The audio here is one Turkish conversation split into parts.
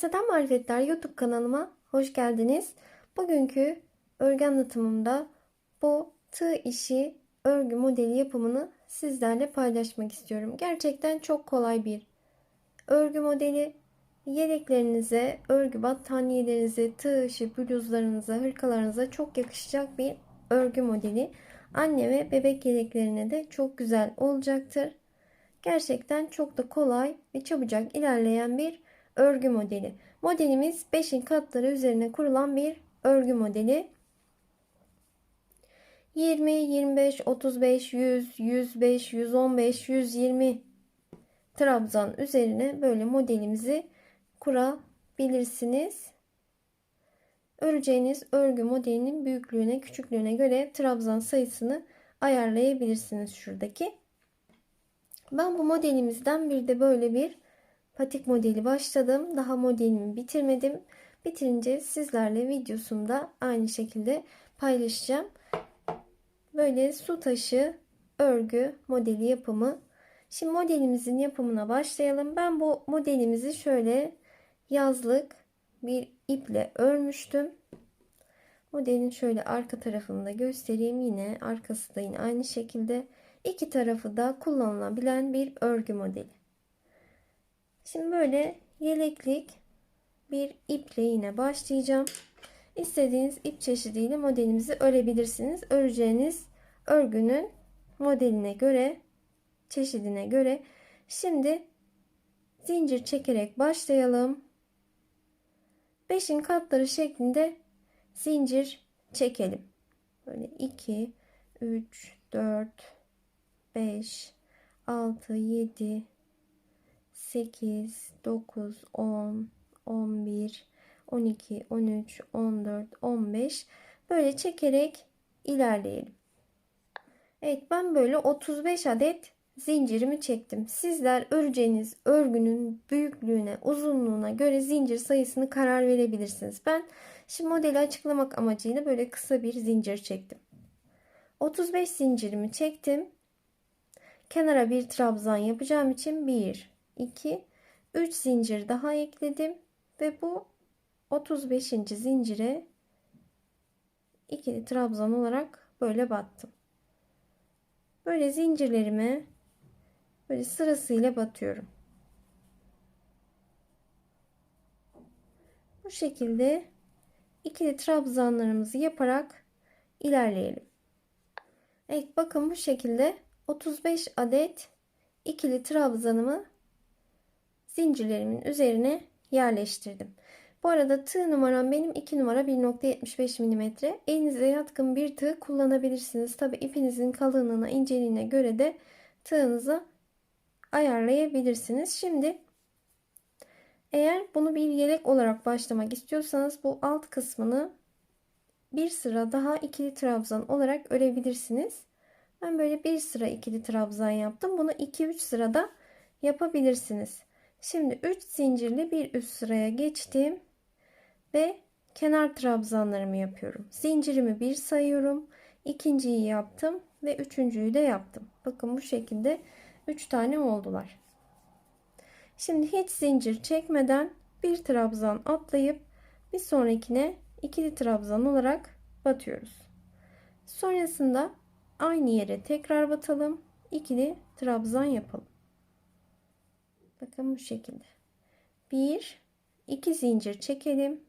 Sıradan Marifetler YouTube kanalıma hoş geldiniz. Bugünkü örgü anlatımımda bu tığ işi örgü modeli yapımını sizlerle paylaşmak istiyorum. Gerçekten çok kolay bir örgü modeli. Yeleklerinize, örgü battaniyelerinize, tığ işi bluzlarınıza, hırkalarınıza çok yakışacak bir örgü modeli. Anne ve bebek yeleklerine de çok güzel olacaktır. Gerçekten çok da kolay ve çabucak ilerleyen bir örgü modeli. Modelimiz 5'in katları üzerine kurulan bir örgü modeli. 20, 25, 35, 100, 105, 115, 120 trabzan üzerine böyle modelimizi kurabilirsiniz. Öreceğiniz örgü modelinin büyüklüğüne, küçüklüğüne göre trabzan sayısını ayarlayabilirsiniz şuradaki. Ben bu modelimizden bir de böyle bir patik modeli başladım. Daha modelimi bitirmedim. Bitirince sizlerle videosunda aynı şekilde paylaşacağım. Böyle su taşı örgü modeli yapımı. Şimdi modelimizin yapımına başlayalım. Ben bu modelimizi şöyle yazlık bir iple örmüştüm. Modelin şöyle arka tarafını da göstereyim. Yine arkası da yine aynı şekilde. iki tarafı da kullanılabilen bir örgü modeli. Şimdi böyle yeleklik bir iple yine başlayacağım. İstediğiniz ip çeşidiyle modelimizi örebilirsiniz. Öreceğiniz örgünün modeline göre, çeşidine göre. Şimdi zincir çekerek başlayalım. 5'in katları şeklinde zincir çekelim. Böyle 2, 3, 4, 5, 6, 7, 8, 9, 10, 11, 12, 13, 14, 15 böyle çekerek ilerleyelim. Evet ben böyle 35 adet zincirimi çektim. Sizler öreceğiniz örgünün büyüklüğüne, uzunluğuna göre zincir sayısını karar verebilirsiniz. Ben şimdi modeli açıklamak amacıyla böyle kısa bir zincir çektim. 35 zincirimi çektim. Kenara bir trabzan yapacağım için 1, 2, 3 zincir daha ekledim ve bu 35. zincire ikili trabzan olarak böyle battım. Böyle zincirlerime böyle sırasıyla batıyorum. Bu şekilde ikili trabzanlarımızı yaparak ilerleyelim. Evet bakın bu şekilde 35 adet ikili trabzanımı zincirlerimin üzerine yerleştirdim. Bu arada tığ numaram benim 2 numara 1.75 mm. Elinize yatkın bir tığ kullanabilirsiniz. Tabi ipinizin kalınlığına, inceliğine göre de tığınızı ayarlayabilirsiniz. Şimdi eğer bunu bir yelek olarak başlamak istiyorsanız bu alt kısmını bir sıra daha ikili trabzan olarak örebilirsiniz. Ben böyle bir sıra ikili trabzan yaptım. Bunu 2-3 sırada yapabilirsiniz. Şimdi 3 zincirli bir üst sıraya geçtim ve kenar trabzanlarımı yapıyorum. Zincirimi bir sayıyorum. ikinciyi yaptım ve üçüncüyü de yaptım. Bakın bu şekilde 3 tane oldular. Şimdi hiç zincir çekmeden bir trabzan atlayıp bir sonrakine ikili trabzan olarak batıyoruz. Sonrasında aynı yere tekrar batalım. ikili trabzan yapalım. Bakın bu şekilde. Bir, iki zincir çekelim.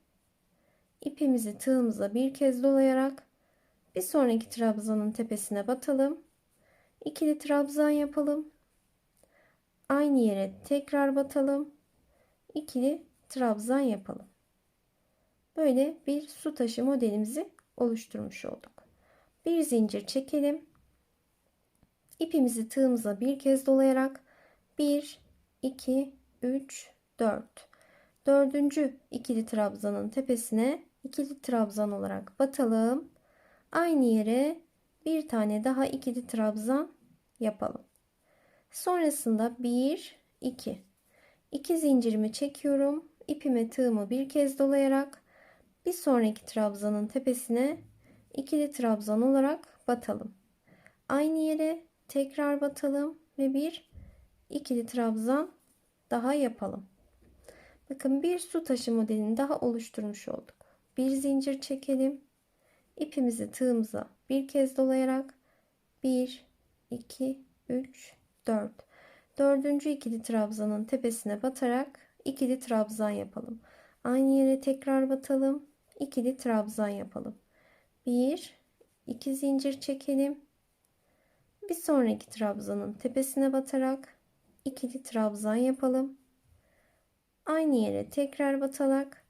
İpimizi tığımıza bir kez dolayarak bir sonraki trabzanın tepesine batalım. İkili trabzan yapalım. Aynı yere tekrar batalım. İkili trabzan yapalım. Böyle bir su taşı modelimizi oluşturmuş olduk. Bir zincir çekelim. İpimizi tığımıza bir kez dolayarak 1 2 3 4 dördüncü ikili trabzanın tepesine ikili trabzan olarak batalım. Aynı yere bir tane daha ikili trabzan yapalım. Sonrasında 1 2 2 zincirimi çekiyorum. İpime tığımı bir kez dolayarak bir sonraki trabzanın tepesine ikili trabzan olarak batalım. Aynı yere tekrar batalım ve bir ikili trabzan daha yapalım. Bakın bir su taşı modelini daha oluşturmuş olduk. Bir zincir çekelim. İpimizi tığımıza bir kez dolayarak 1, 2, 3, 4. Dördüncü ikili trabzanın tepesine batarak ikili trabzan yapalım. Aynı yere tekrar batalım. İkili trabzan yapalım. 1, 2 zincir çekelim. Bir sonraki trabzanın tepesine batarak ikili trabzan yapalım. Aynı yere tekrar batarak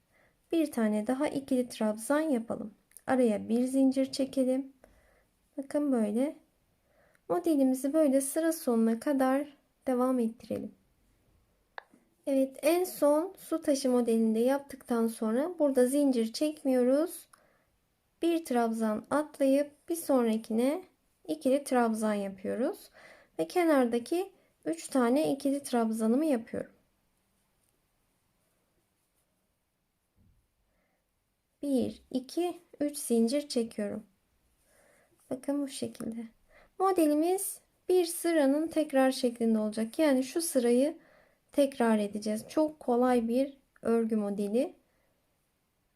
bir tane daha ikili trabzan yapalım. Araya bir zincir çekelim. Bakın böyle. Modelimizi böyle sıra sonuna kadar devam ettirelim. Evet en son su taşı modelinde yaptıktan sonra burada zincir çekmiyoruz. Bir trabzan atlayıp bir sonrakine ikili trabzan yapıyoruz. Ve kenardaki 3 tane ikili trabzanımı yapıyorum. 1, 2, 3 zincir çekiyorum. Bakın bu şekilde. Modelimiz bir sıranın tekrar şeklinde olacak. Yani şu sırayı tekrar edeceğiz. Çok kolay bir örgü modeli.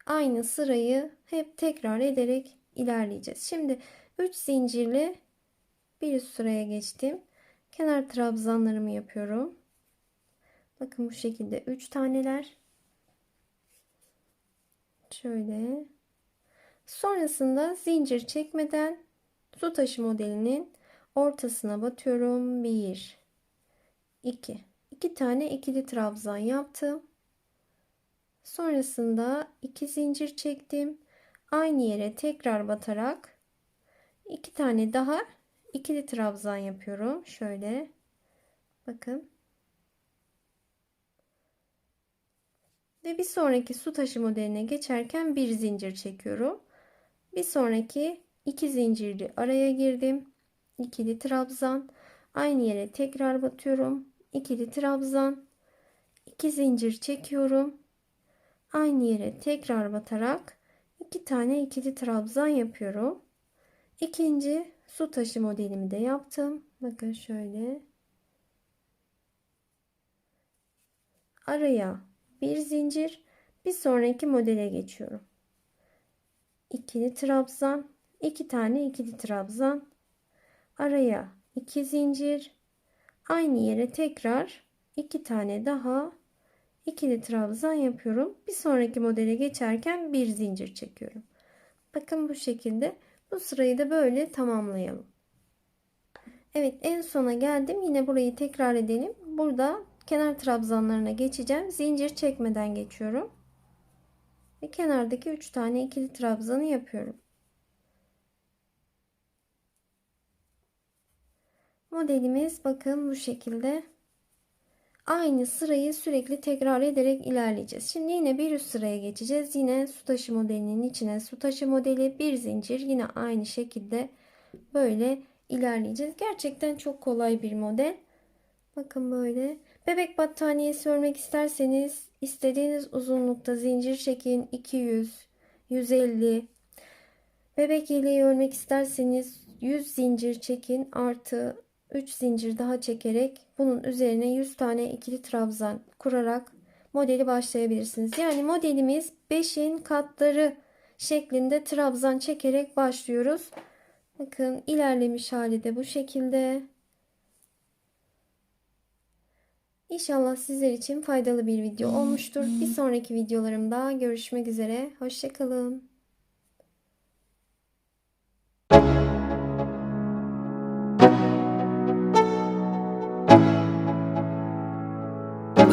Aynı sırayı hep tekrar ederek ilerleyeceğiz. Şimdi 3 zincirli bir sıraya geçtim. Kenar trabzanlarımı yapıyorum. Bakın bu şekilde 3 taneler. Şöyle. Sonrasında zincir çekmeden su taşı modelinin ortasına batıyorum. 1 2 2 tane ikili trabzan yaptım. Sonrasında 2 zincir çektim. Aynı yere tekrar batarak 2 tane daha ikili trabzan yapıyorum. Şöyle. Bakın. Ve bir sonraki su taşı modeline geçerken bir zincir çekiyorum. Bir sonraki iki zincirli araya girdim. İkili trabzan. Aynı yere tekrar batıyorum. İkili trabzan. iki zincir çekiyorum. Aynı yere tekrar batarak iki tane ikili trabzan yapıyorum. İkinci su taşı modelimi de yaptım. Bakın şöyle. Araya bir zincir bir sonraki modele geçiyorum. İkili trabzan, iki tane ikili trabzan, araya iki zincir, aynı yere tekrar iki tane daha ikili trabzan yapıyorum. Bir sonraki modele geçerken bir zincir çekiyorum. Bakın bu şekilde bu sırayı da böyle tamamlayalım. Evet en sona geldim. Yine burayı tekrar edelim. Burada kenar trabzanlarına geçeceğim. Zincir çekmeden geçiyorum. Ve kenardaki 3 tane ikili trabzanı yapıyorum. Modelimiz bakın bu şekilde. Aynı sırayı sürekli tekrar ederek ilerleyeceğiz. Şimdi yine bir üst sıraya geçeceğiz. Yine su taşı modelinin içine su taşı modeli bir zincir yine aynı şekilde böyle ilerleyeceğiz. Gerçekten çok kolay bir model. Bakın böyle Bebek battaniyesi örmek isterseniz istediğiniz uzunlukta zincir çekin 200, 150. Bebek yeleği örmek isterseniz 100 zincir çekin artı 3 zincir daha çekerek bunun üzerine 100 tane ikili trabzan kurarak modeli başlayabilirsiniz. Yani modelimiz 5'in katları şeklinde trabzan çekerek başlıyoruz. Bakın ilerlemiş hali de bu şekilde. İnşallah sizler için faydalı bir video olmuştur. Bir sonraki videolarımda görüşmek üzere. Hoşçakalın.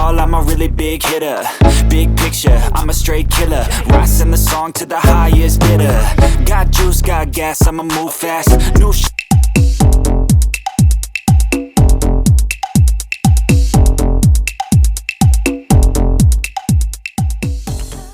I'm a really big hitter. Big picture, I'm a straight killer. Rising the song to the highest bidder. Got juice, got gas, I'ma move fast. New shit